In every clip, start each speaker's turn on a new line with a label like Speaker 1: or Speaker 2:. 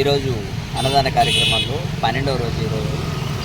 Speaker 1: ఈరోజు అన్నదాన కార్యక్రమంలో పన్నెండవ రోజు ఈరోజు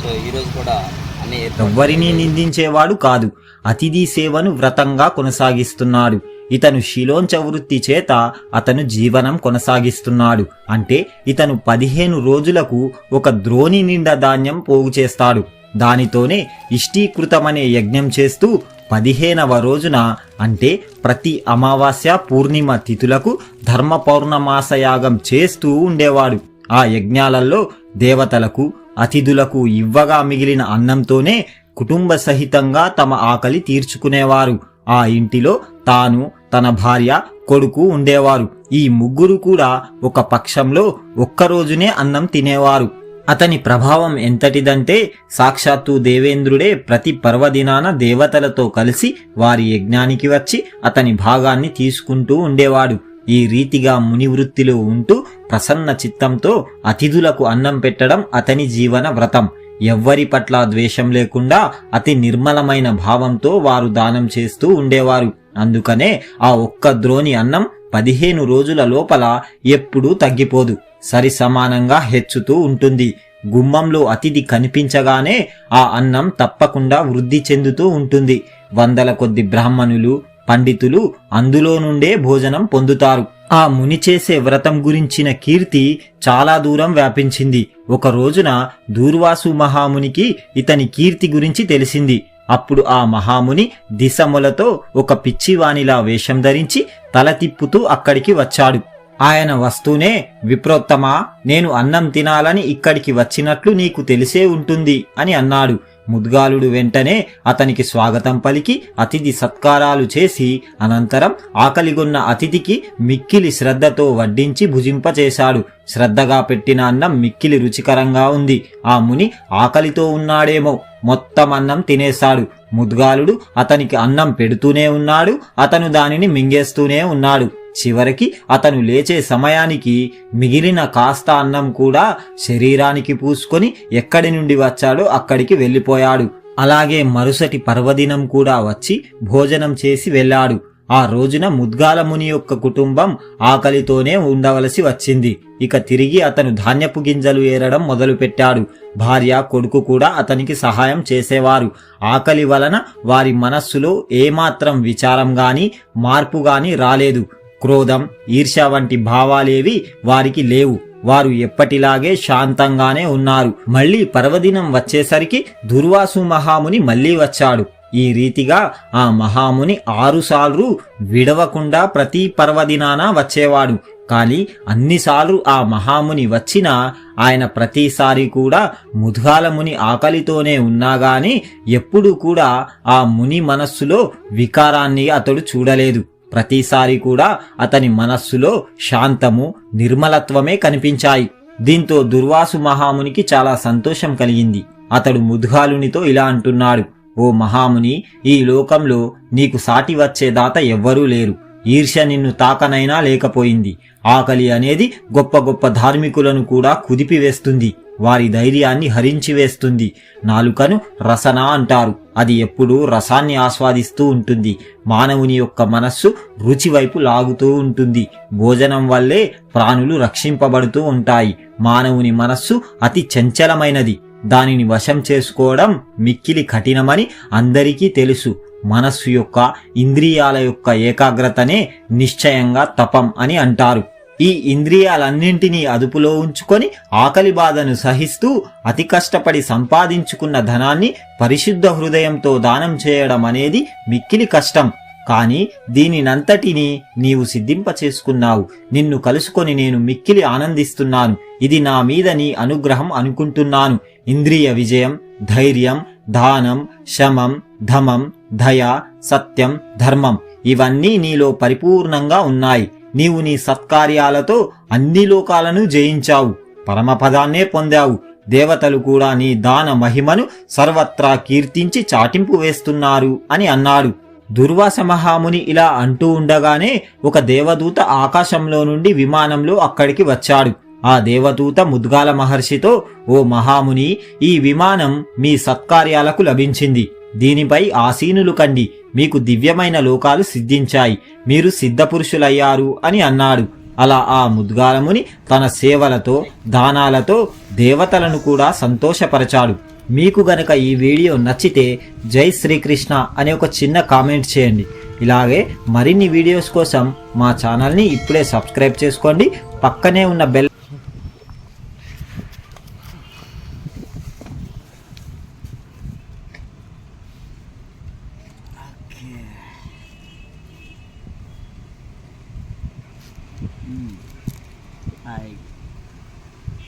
Speaker 1: సో ఈరోజు కూడా అన్ని
Speaker 2: ఎవ్వరినీ నిందించేవాడు కాదు. అతిథి సేవను వ్రతంగా కొనసాగిస్తున్నాడు. ఇతను శిలోంచ వృత్తి చేత అతను జీవనం కొనసాగిస్తున్నాడు. అంటే ఇతను పదిహేను రోజులకు ఒక ద్రోణి నిండా ధాన్యం పోగు చేస్తాడు. దానితోనే ఇష్టీకృతమనే యజ్ఞం చేస్తూ పదిహేనవ రోజున అంటే ప్రతి అమావాస్య పూర్ణిమ తిథులకు ధర్మ పౌర్ణమాస యాగం చేస్తూ ఉండేవాడు. ఆ యజ్ఞాలలో దేవతలకు అతిథులకు ఇవ్వగా మిగిలిన అన్నంతోనే కుటుంబ సహితంగా తమ ఆకలి తీర్చుకునేవారు. ఆ ఇంటిలో తాను తన భార్య కొడుకు ఉండేవారు. ఈ ముగ్గురు కూడా ఒక పక్షంలో ఒక్కరోజునే అన్నం తినేవారు. అతని ప్రభావం ఎంతటిదంటే సాక్షాత్తు దేవేంద్రుడే ప్రతి పర్వదినాన దేవతలతో కలిసి వారి యజ్ఞానికి వచ్చి అతని భాగాన్ని తీసుకుంటూ ఉండేవాడు. ఈ రీతిగా ముని వృత్తిలో ఉంటూ ప్రసన్న చిత్తంతో అతిథులకు అన్నం పెట్టడం అతని జీవన వ్రతం. ఎవ్వరి పట్ల ద్వేషం లేకుండా అతి నిర్మలమైన భావంతో వారు దానం చేస్తూ ఉండేవారు. అందుకనే ఆ ఒక్క ద్రోణి అన్నం పదిహేను రోజుల లోపల ఎప్పుడూ తగ్గిపోదు. సరి సమానంగా హెచ్చుతూ ఉంటుంది. గుమ్మంలో అతిథి కనిపించగానే ఆ అన్నం తప్పకుండా వృద్ధి చెందుతూ ఉంటుంది. వందల కొద్ది బ్రాహ్మణులు పండితులు అందులో నుండే భోజనం పొందుతారు. ఆ ముని చేసే వ్రతం గురించిన కీర్తి చాలా దూరం వ్యాపించింది. ఒక రోజున దూర్వాసు మహామునికి ఇతని కీర్తి గురించి తెలిసింది. అప్పుడు ఆ మహాముని దిశములతో ఒక పిచ్చివానిలా వేషం ధరించి తల తిప్పుతూ అక్కడికి వచ్చాడు. ఆయన వస్తూనే విప్రోత్తమా నేను అన్నం తినాలని ఇక్కడికి వచ్చినట్లు నీకు తెలిసే ఉంటుంది అని అన్నాడు. ముద్గాలుడు వెంటనే అతనికి స్వాగతం పలికి అతిథి సత్కారాలు చేసి అనంతరం ఆకలిగొన్న అతిథికి మిక్కిలి శ్రద్ధతో వడ్డించి భుజింపచేశాడు. శ్రద్ధగా పెట్టిన అన్నం మిక్కిలి రుచికరంగా ఉంది. ఆ ముని ఆకలితో ఉన్నాడేమో మొత్తం అన్నం తినేశాడు. ముద్గాలుడు అతనికి అన్నం పెడుతూనే ఉన్నాడు అతను దానిని మింగేస్తూనే ఉన్నాడు. చివరికి అతను లేచే సమయానికి మిగిలిన కాస్త అన్నం కూడా శరీరానికి పూసుకొని ఎక్కడి నుండి వచ్చాడో అక్కడికి వెళ్ళిపోయాడు. అలాగే మరుసటి పర్వదినం కూడా వచ్చి భోజనం చేసి వెళ్ళాడు. ఆ రోజున ముద్గాల ముని యొక్క కుటుంబం ఆకలితోనే ఉండవలసి వచ్చింది. ఇక తిరిగి అతను ధాన్యపు గింజలు ఏరడం మొదలుపెట్టాడు. భార్య కొడుకు కూడా అతనికి సహాయం చేసేవారు. ఆకలి వలన వారి మనస్సులో ఏమాత్రం విచారం గాని మార్పు గాని రాలేదు. క్రోధం ఈర్ష్య వంటి భావాలేవి వారికి లేవు. వారు ఎప్పటిలాగే శాంతంగానే ఉన్నారు. మళ్ళీ పర్వదినం వచ్చేసరికి దుర్వాసు మహాముని మళ్ళీ వచ్చాడు. ఈ రీతిగా ఆ మహాముని ఆరుసార్లు విడవకుండా ప్రతి పర్వదినాన వచ్చేవాడు. కాని అన్నిసార్లు ఆ మహాముని వచ్చినా ఆయన ప్రతిసారి కూడా ముదుగాలముని ఆకలితోనే ఉన్నాగాని ఎప్పుడూ కూడా ఆ ముని మనస్సులో వికారాన్ని అతడు చూడలేదు. ప్రతిసారి కూడా అతని మనస్సులో శాంతము నిర్మలత్వమే కనిపించాయి. దీంతో దుర్వాసు మహామునికి చాలా సంతోషం కలిగింది. అతడు ముద్గాలునితో ఇలా అంటున్నాడు ఓ మహాముని ఈ లోకంలో నీకు సాటి వచ్చే దాత ఎవ్వరూ లేరు. ఈర్ష్య నిన్ను తాకనైనా లేకపోయింది. ఆకలి అనేది గొప్ప గొప్ప ధార్మికులను కూడా కుదిపివేస్తుంది. వారి ధైర్యాన్ని హరించి వేస్తుంది. నాలుకను రసన అంటారు. అది ఎప్పుడూ రసాన్ని ఆస్వాదిస్తూ ఉంటుంది. మానవుని యొక్క మనస్సు రుచి వైపు లాగుతూ ఉంటుంది. భోజనం వల్లే ప్రాణులు రక్షింపబడుతూ ఉంటాయి. మానవుని మనస్సు అతి చంచలమైనది. దానిని వశం చేసుకోవడం మిక్కిలి కఠినమని అందరికీ తెలుసు. మనస్సు యొక్క ఇంద్రియాల యొక్క ఏకాగ్రతనే నిశ్చయంగా తపం అని అంటారు. ఈ ఇంద్రియాలన్నింటినీ అదుపులో ఉంచుకొని ఆకలి బాధను సహిస్తూ అతి కష్టపడి సంపాదించుకున్న ధనాన్ని పరిశుద్ధ హృదయంతో దానం చేయడం అనేది మిక్కిలి కష్టం. కానీ దీనినంతటిని నీవు సిద్ధింప చేసుకున్నావు నిన్ను కలుసుకొని నేను మిక్కిలి ఆనందిస్తున్నాను. ఇది నా మీద నీ అనుగ్రహం అనుకుంటున్నాను. ఇంద్రియ విజయం ధైర్యం దానం శమం ధమం దయ సత్యం ధర్మం ఇవన్నీ నీలో పరిపూర్ణంగా ఉన్నాయి. నీవు నీ సత్కార్యాలతో అన్ని లోకాలను జయించావు. పరమపదాన్నే పొందావు. దేవతలు కూడా నీ దాన మహిమను సర్వత్రా కీర్తించి చాటింపు వేస్తున్నారు అని అన్నాడు. దుర్వాస మహాముని ఇలా అంటూ ఉండగానే ఒక దేవదూత ఆకాశంలో నుండి విమానంలో అక్కడికి వచ్చాడు. ఆ దేవదూత ముద్గాల మహర్షితో ఓ మహాముని ఈ విమానం మీ సత్కార్యాలకు లభించింది. దీనిపై ఆసీనులు కండి. మీకు దివ్యమైన లోకాలు సిద్ధించాయి. మీరు సిద్ధపురుషులయ్యారు అని అన్నాడు. అలా ఆ ముద్గాలముని తన సేవలతో దానాలతో దేవతలను కూడా సంతోషపరచాడు. మీకు గనక ఈ వీడియో నచ్చితే జై శ్రీకృష్ణ అనే ఒక చిన్న కామెంట్ చేయండి. ఇలాగే మరిన్ని వీడియోస్ కోసం మా ఛానల్ని ఇప్పుడే సబ్స్క్రైబ్ చేసుకోండి. పక్కనే ఉన్న బెల్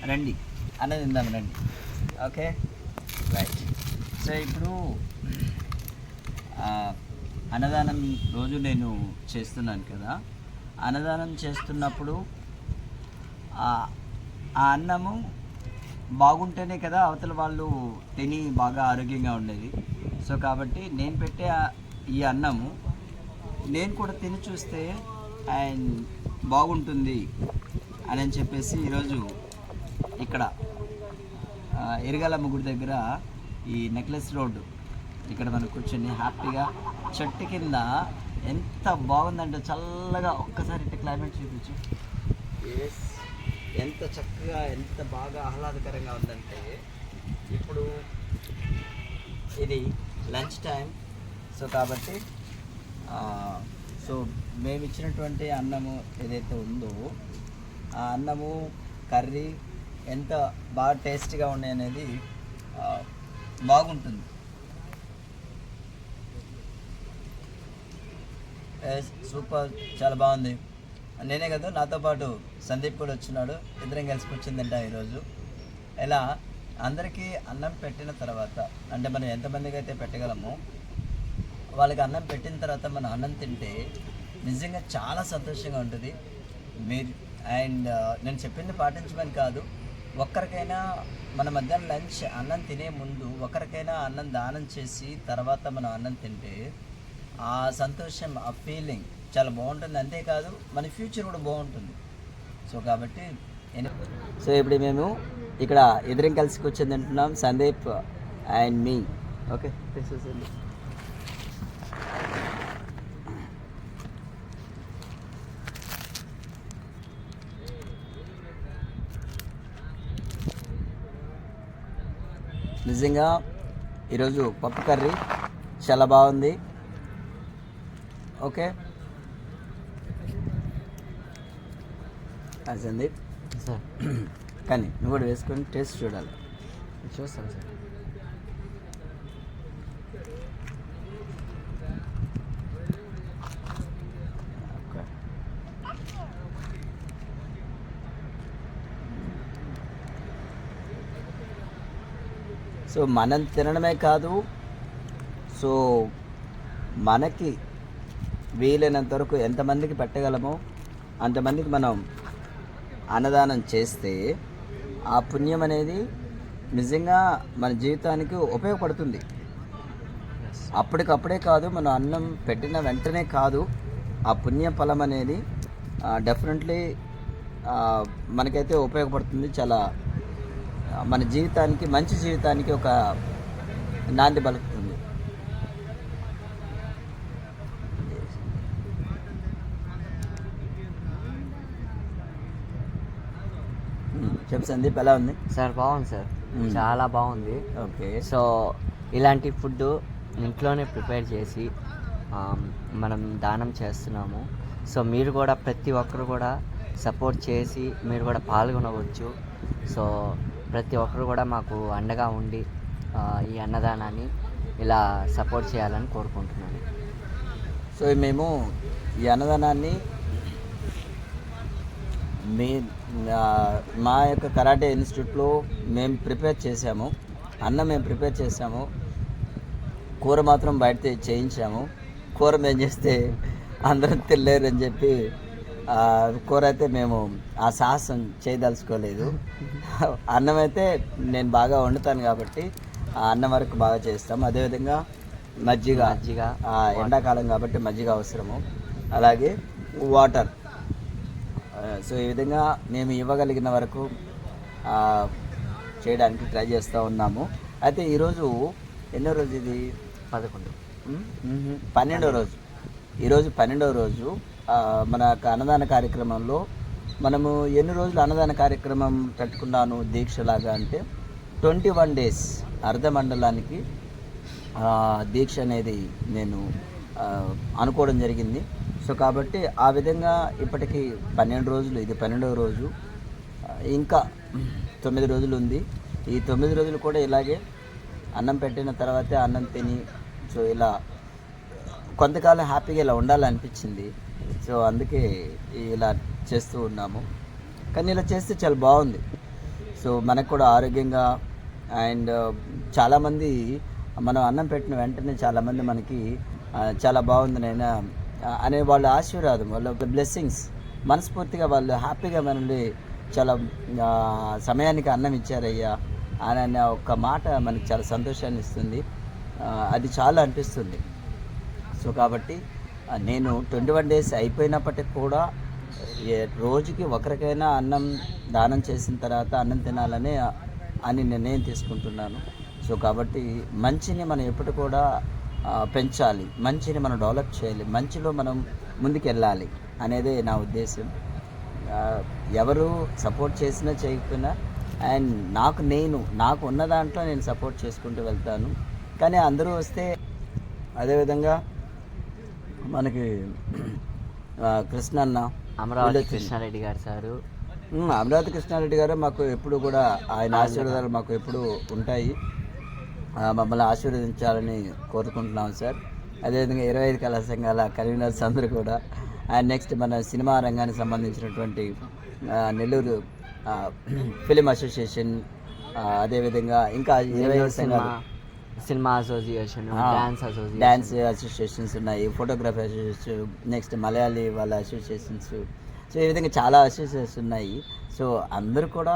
Speaker 1: రండి. అన్న తిందాం రండి. ఓకే? రైట్ సో ఇప్పుడు అన్నదానం రోజు నేను చేస్తున్నాను కదా. అన్నదానం చేస్తున్నప్పుడు ఆ అన్నము బాగుంటేనే కదా అవతల వాళ్ళు తిని బాగా ఆరోగ్యంగా ఉండేది. సో కాబట్టి నేను పెట్టే ఈ అన్నము నేను కూడా తిని చూస్తే అండ్ బాగుంటుంది అని చెప్పేసి ఈరోజు ఇక్కడ ఆ, ఎరగాలమ్మ గుడి దగ్గర ఈ నెక్లెస్ రోడ్డు. ఇక్కడ మనం కూర్చొని హ్యాపీగా చెట్టు కింద ఎంత బాగుందంటే చల్లగా ఒక్కసారి ఇట్లా క్లైమేట్ చూపించు. ఎంత చక్కగా ఎంత బాగా ఆహ్లాదకరంగా ఉందంటే ఇప్పుడు ఇది లంచ్ టైం. సో కాబట్టి సో మేము ఇచ్చినటువంటి అన్నము ఏదైతే ఉందో ఆ అన్నము కర్రీ ఎంత బాగా టేస్టీగా ఉన్నాయి అనేది బాగుంటుంది. ఎస్, సూపర్ చాలా బాగుంది. నేనే కదా నాతో పాటు సందీప్ కూడా వచ్చినాడు. ఇద్దరం కలిసి ఈరోజు. ఎలా అందరికీ అన్నం పెట్టిన తర్వాత అంటే మనం ఎంతమందికి అయితే పెట్టగలమో వాళ్ళకి అన్నం పెట్టిన తర్వాత మనం అన్నం తింటే నిజంగా చాలా సంతోషంగా ఉంటుంది. మీరు అండ్ నేను చెప్పింది పాటించమని కాదు ఒక్కరికైనా మన మధ్యాహ్నం లంచ్ అన్నం తినే ముందు ఒకరికైనా అన్నం దానం చేసి తర్వాత మనం అన్నం తింటే ఆ సంతోషం ఆ ఫీలింగ్ చాలా బాగుంటుంది. అంతేకాదు మన ఫ్యూచర్ కూడా బాగుంటుంది. సో కాబట్టి సో ఇప్పుడు మేము ఇక్కడ ఎదురం కలిసి కూర్చొని తింటున్నాం. Sandeep and me. ఓకే? నిజంగా ఈరోజు పప్పు కర్రీ చాలా బాగుంది. ఓకే.
Speaker 3: సార్.
Speaker 1: కానీ నువ్వు కూడా వేసుకొని టేస్ట్ చూడాలి.
Speaker 3: చూస్తాను సార్
Speaker 1: ఓకే. సో మనం తినడమే కాదు సో మనకి వీలైనంత వరకు ఎంతమందికి పెట్టగలమో అంతమందికి మనం అన్నదానం చేస్తే ఆ పుణ్యం అనేది నిజంగా మన జీవితానికి ఉపయోగపడుతుంది. అప్పటికప్పుడే కాదు మనం అన్నం పెట్టిన వెంటనే కాదు ఆ పుణ్య ఫలం అనేది డెఫినెట్లీ మనకైతే ఉపయోగపడుతుంది చాలా మన జీవితానికి మంచి జీవితానికి ఒక నాంది పలుకుతుంది. ఉమ్, చెప్పు సందీప్ ఎలా ఉంది?
Speaker 3: సార్ బాగుంది సార్.
Speaker 1: మ్మ్.
Speaker 3: చాలా బాగుంది.
Speaker 1: ఓకే.
Speaker 3: సో ఇలాంటి ఫుడ్ ఇంట్లోనే ప్రిపేర్ చేసి మనం దానం చేస్తున్నాము. సో మీరు కూడా ప్రతి ఒక్కరు కూడా సపోర్ట్ చేసి మీరు కూడా పాల్గొనవచ్చు. సో ప్రతి ఒక్కరు కూడా మాకు అండగా ఉండి ఈ అన్నదానాన్ని ఇలా సపోర్ట్ చేయాలని కోరుకుంటున్నాను.
Speaker 1: సో మేము ఈ అన్నదానాన్ని మీ మా యొక్క కరాటే ఇన్స్టిట్యూట్లో మేము ప్రిపేర్ చేసాము అన్నం మేము ప్రిపేర్ చేసాము కూర మాత్రం బయట చేయించాము. కూర మేము చేస్తే అందరం తినలేరు అని చెప్పి ఆ, కూర అయితే మేము ఆ సాహసం చేయదలుచుకోలేదు. అన్నం అయితే నేను బాగా వండుతాను కాబట్టి ఆ అన్నం వరకు బాగా చేస్తాం. అదేవిధంగా మజ్జిగ
Speaker 3: మజ్జిగ,
Speaker 1: ఆ, ఎండాకాలం కాబట్టి మజ్జిగ అవసరము. అలాగే వాటర్. సో ఈ విధంగా మేము ఇవ్వగలిగిన వరకు చేయడానికి ట్రై చేస్తూ ఉన్నాము. అయితే ఈరోజు ఎన్నో రోజు ఇది?
Speaker 3: పదకొండు.
Speaker 1: పన్నెండో రోజు. ఈరోజు పన్నెండవ రోజు మన యొక్క అన్నదాన కార్యక్రమంలో మనము ఎన్ని రోజులు అన్నదాన కార్యక్రమం పెట్టుకున్నాను దీక్షలాగా అంటే ట్వంటీ వన్ డేస్ అర్ధమండలానికి దీక్ష అనేది నేను అనుకోవడం జరిగింది. సో కాబట్టి ఆ విధంగా ఇప్పటికి పన్నెండు రోజులు ఇది పన్నెండవ రోజు. ఇంకా తొమ్మిది రోజులు ఉంది. ఈ తొమ్మిది రోజులు కూడా ఇలాగే అన్నం పెట్టిన తర్వాతే అన్నం తిని సో ఇలా కొంతకాలం హ్యాపీగా ఇలా ఉండాలనిపించింది. సో అందుకే ఇలా చేస్తూ ఉన్నాము. కానీ ఇలా చేస్తే చాలా బాగుంది. సో మనకు కూడా ఆరోగ్యంగా అండ్ చాలామంది మనం అన్నం పెట్టిన వెంటనే చాలామంది మనకి చాలా బాగుంది నేను అనే వాళ్ళ ఆశీర్వాదం వాళ్ళ బ్లెస్సింగ్స్ మనస్ఫూర్తిగా వాళ్ళు హ్యాపీగా మనల్ని చాలా సమయానికి అన్నం ఇచ్చారయ్యా అని అనే ఒక్క మాట మనకి చాలా సంతోషాన్ని ఇస్తుంది. అది చాలా అనిపిస్తుంది. సో కాబట్టి నేను ట్వంటీ వన్ డేస్ అయిపోయినప్పటికి కూడా ఏ రోజుకి ఒకరికైనా అన్నం దానం చేసిన తర్వాత అన్నం తినాలని అని నిర్ణయం తీసుకుంటున్నాను. సో కాబట్టి మంచిని మనం ఎప్పుడు కూడా పెంచాలి. మంచిని మనం డెవలప్ చేయాలి. మంచిలో మనం ముందుకెళ్ళాలి అనేదే నా ఉద్దేశం. ఎవరు సపోర్ట్ చేసినా చేయకపోయినా అండ్ నాకు నేను నాకు ఉన్న దాంట్లో నేను సపోర్ట్ చేసుకుంటూ వెళ్తాను. కానీ అందరూ వస్తే అదేవిధంగా మనకి కృష్ణన్న
Speaker 3: అమరావతి. కృష్ణారెడ్డి గారు సారు.
Speaker 1: అమరావతి కృష్ణారెడ్డి గారు మాకు ఎప్పుడు కూడా ఆయన ఆశీర్వాదాలు మాకు ఎప్పుడు ఉంటాయి. మమ్మల్ని ఆశీర్వదించాలని కోరుకుంటున్నాం సార్. అదేవిధంగా ఇరవై ఐదు కళా సంఘాల కన్వీనర్స్ అందరూ కూడా అండ్ నెక్స్ట్ మన సినిమా రంగానికి సంబంధించినటువంటి నెల్లూరు ఫిలిం అసోసియేషన్ అదేవిధంగా ఇంకా ఇరవై ఐదు సంఘాలు.
Speaker 3: Cinema association dance association.
Speaker 1: Dance associations ఉన్నాయి ఫోటోగ్రఫీ అసోసియేషన్ నెక్స్ట్ మలయాళీ వాళ్ళ అసోసియేషన్స్. సో ఈ విధంగా చాలా అసోసియేషన్స్ ఉన్నాయి. సో అందరూ కూడా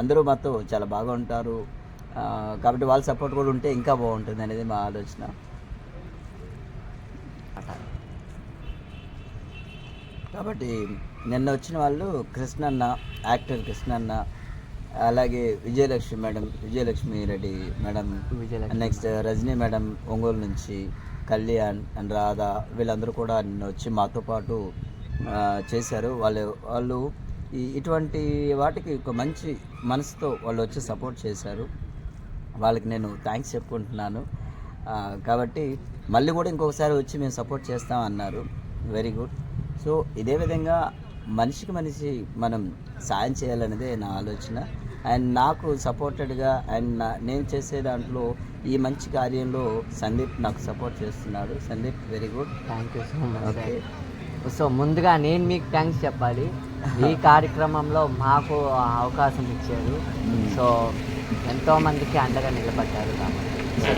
Speaker 1: అందరూ మాతో చాలా బాగా ఉంటారు కాబట్టి వాళ్ళ సపోర్ట్ కూడా ఉంటే ఇంకా బాగుంటుంది అనేది మా ఆలోచన. కాబట్టి నిన్న వచ్చిన వాళ్ళు కృష్ణన్న యాక్టర్ కృష్ణన్న అలాగే Vijayalakshmi madam Vijayalakshmi Reddy madam next Rajini madam Ongole నుంచి కళ్యాణ్ అండ్ రాధా వీళ్ళందరూ కూడా నిన్న వచ్చి మాతో పాటు చేశారు. వాళ్ళు వాళ్ళు ఇటువంటి వాటికి ఒక మంచి మనసుతో వాళ్ళు వచ్చి సపోర్ట్ చేశారు. వాళ్ళకి నేను థ్యాంక్స్ చెప్పుకుంటున్నాను. కాబట్టి మళ్ళీ కూడా ఇంకొకసారి వచ్చి మేము సపోర్ట్ చేస్తాం అన్నారు. వెరీ గుడ్ సో ఇదే విధంగా మనిషికి మనిషి మనం సాయం చేయాలనేదే నా ఆలోచన. అండ్ నాకు సపోర్టెడ్గా అండ్ నేను చేసే దాంట్లో ఈ మంచి కార్యంలో సందీప్ నాకు సపోర్ట్ చేస్తున్నాడు. Sandeep very good.
Speaker 3: Thank you so much
Speaker 1: okay
Speaker 3: so ముందుగా నేను మీకు థ్యాంక్స్ చెప్పాలి. ఈ కార్యక్రమంలో మాకు అవకాశం ఇచ్చారు. సో ఎంతో మందికి అండగా నిలబడ్డారు కాబట్టి. సో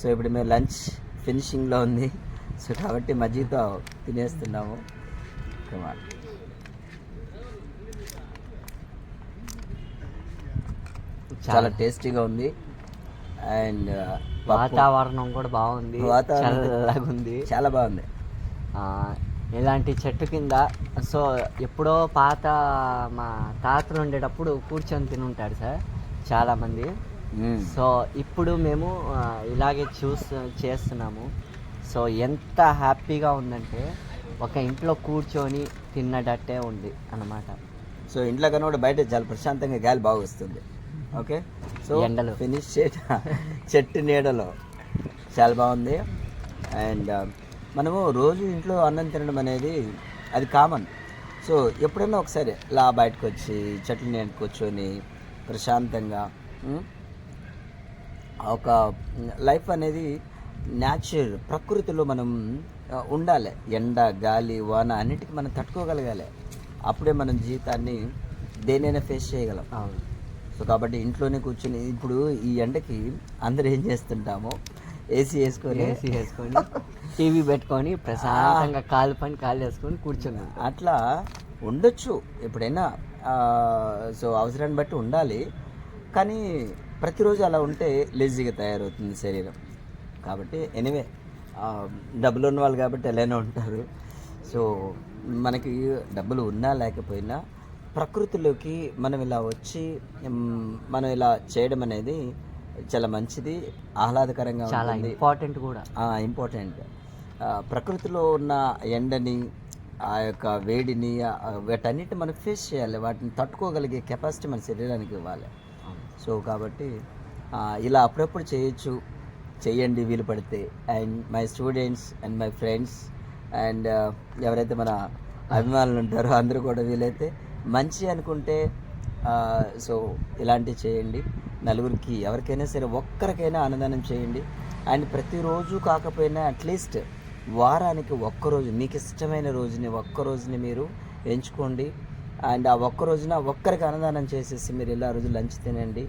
Speaker 1: సో ఇప్పుడు మేము లంచ్ ఫినిషింగ్లో ఉంది. సో కాబట్టి మజ్జిగతో తినేస్తున్నాము. Come చాలా టేస్టీగా ఉంది. అండ్
Speaker 3: వాతావరణం కూడా బాగుంది.
Speaker 1: వాతావరణం
Speaker 3: చల్లగా ఉంది
Speaker 1: చాలా బాగుంది.
Speaker 3: ఇలాంటి చెట్టు కింద సో ఎప్పుడో పాత మా తాతలు ఉండేటప్పుడు కూర్చొని తినుంటాడు సార్ చాలామంది. సో ఇప్పుడు మేము ఇలాగే చూస్ చేస్తున్నాము. సో ఎంత హ్యాపీగా ఉందంటే ఒక ఇంట్లో కూర్చొని తిన్నటట్టే ఉంది అన్నమాట.
Speaker 1: సో ఇంట్లో కన్నా కూడా బయట చాలా ప్రశాంతంగా గాలి బాగా వస్తుంది. ఓకే? సో
Speaker 3: ఎండలో.
Speaker 1: ఫినిష్ చెట్టు నీడలో. చాలా బాగుంది. అండ్ మనము రోజు ఇంట్లో అన్నం తినడం అనేది అది కామన్. సో ఎప్పుడైనా ఒకసారి ఇలా బయటకు వచ్చి చెట్ల నీడ కూర్చొని ప్రశాంతంగా ఒక లైఫ్ అనేది న్యాచురల్ ప్రకృతిలో మనం ఉండాలి. ఎండ గాలి వాన అన్నిటికీ మనం తట్టుకోగలగాలి. అప్పుడే మనం జీవితాన్ని దేనైనా ఫేస్ చేయగలం. సో కాబట్టి ఇంట్లోనే కూర్చొని ఇప్పుడు ఈ ఎండకి అందరూ ఏం చేస్తుంటామో? ఏసీ వేసుకొని
Speaker 3: ఏసీ వేసుకొని టీవీ పెట్టుకొని ప్రశాంతంగా కాలు పని కాలు వేసుకొని కూర్చొని.
Speaker 1: అట్లా ఉండొచ్చు ఎప్పుడైనా. సో అవసరాన్ని బట్టి ఉండాలి. కానీ ప్రతిరోజు అలా ఉంటే లేజీగా తయారవుతుంది శరీరం. కాబట్టి ఎనివే డబ్బులు ఉన్న వాళ్ళు కాబట్టి అలానే ఉంటారు. సో మనకి డబ్బులు ఉన్నా లేకపోయినా ప్రకృతిలోకి మనం ఇలా వచ్చి మనం ఇలా చేయడం అనేది చాలా మంచిది ఆహ్లాదకరంగా
Speaker 3: చాలా
Speaker 1: ఉంటుంది.
Speaker 3: ఇంపార్టెంట్ కూడా.
Speaker 1: ఇంపార్టెంట్ ప్రకృతిలో ఉన్న ఎండని ఆ యొక్క వేడిని ఆ వీటన్నిటి మనం ఫేస్ చేయాలి. వాటిని తట్టుకోగలిగే కెపాసిటీ మన శరీరానికి ఇవ్వాలి. సో కాబట్టి ఇలా అప్పుడప్పుడు చేయొచ్చు. చేయండి వీలు పడితే. And my students and my friends and ఎవరైతే మన అభిమానులు ఉంటారో అందరూ కూడా వీలైతే మంచి అనుకుంటే సో ఇలాంటివి చేయండి. నలుగురికి ఎవరికైనా సరే ఒక్కరికైనా అన్నదానం చేయండి. అండ్ ప్రతిరోజు కాకపోయినా అట్లీస్ట్ వారానికి ఒక్కరోజు మీకు ఇష్టమైన రోజుని ఒక్క రోజుని మీరు ఎంచుకోండి. అండ్ ఆ ఒక్క రోజున ఒక్కరికి అన్నదానం చేసేసి మీరు ఇలా రోజు లంచ్ తినండి.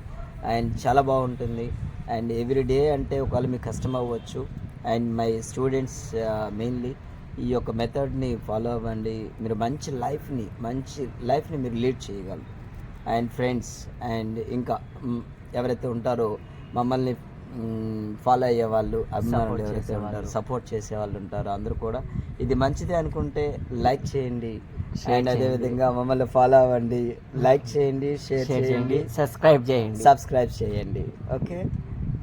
Speaker 1: అండ్ చాలా బాగుంటుంది. అండ్ ఎవ్రీ డే అంటే ఒకవేళ మీకు కష్టం అవ్వచ్చు. అండ్ మై స్టూడెంట్స్ మెయిన్లీ ఈ యొక్క మెథడ్ని ఫాలో అవ్వండి. మీరు మంచి లైఫ్ని మంచి లైఫ్ని మీరు లీడ్ చేయగలరు. అండ్ ఫ్రెండ్స్ అండ్ ఇంకా ఎవరైతే ఉంటారో మమ్మల్ని ఫాలో అయ్యే వాళ్ళు అభిమానులు ఎవరైతే. ఉంటారో సపోర్ట్ చేసే వాళ్ళు ఉంటారో అందరూ కూడా ఇది మంచిదే అనుకుంటే లైక్ చేయండి. అండ్
Speaker 3: చేయండి.
Speaker 1: అదేవిధంగా మమ్మల్ని ఫాలో అవ్వండి. లైక్ చేయండి
Speaker 3: షేర్
Speaker 1: చేయండి.
Speaker 3: చేయండి. సబ్స్క్రైబ్ చేయండి.
Speaker 1: సబ్స్క్రైబ్ చేయండి. Okay?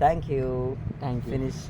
Speaker 1: Thank you.
Speaker 3: Thank you
Speaker 1: finish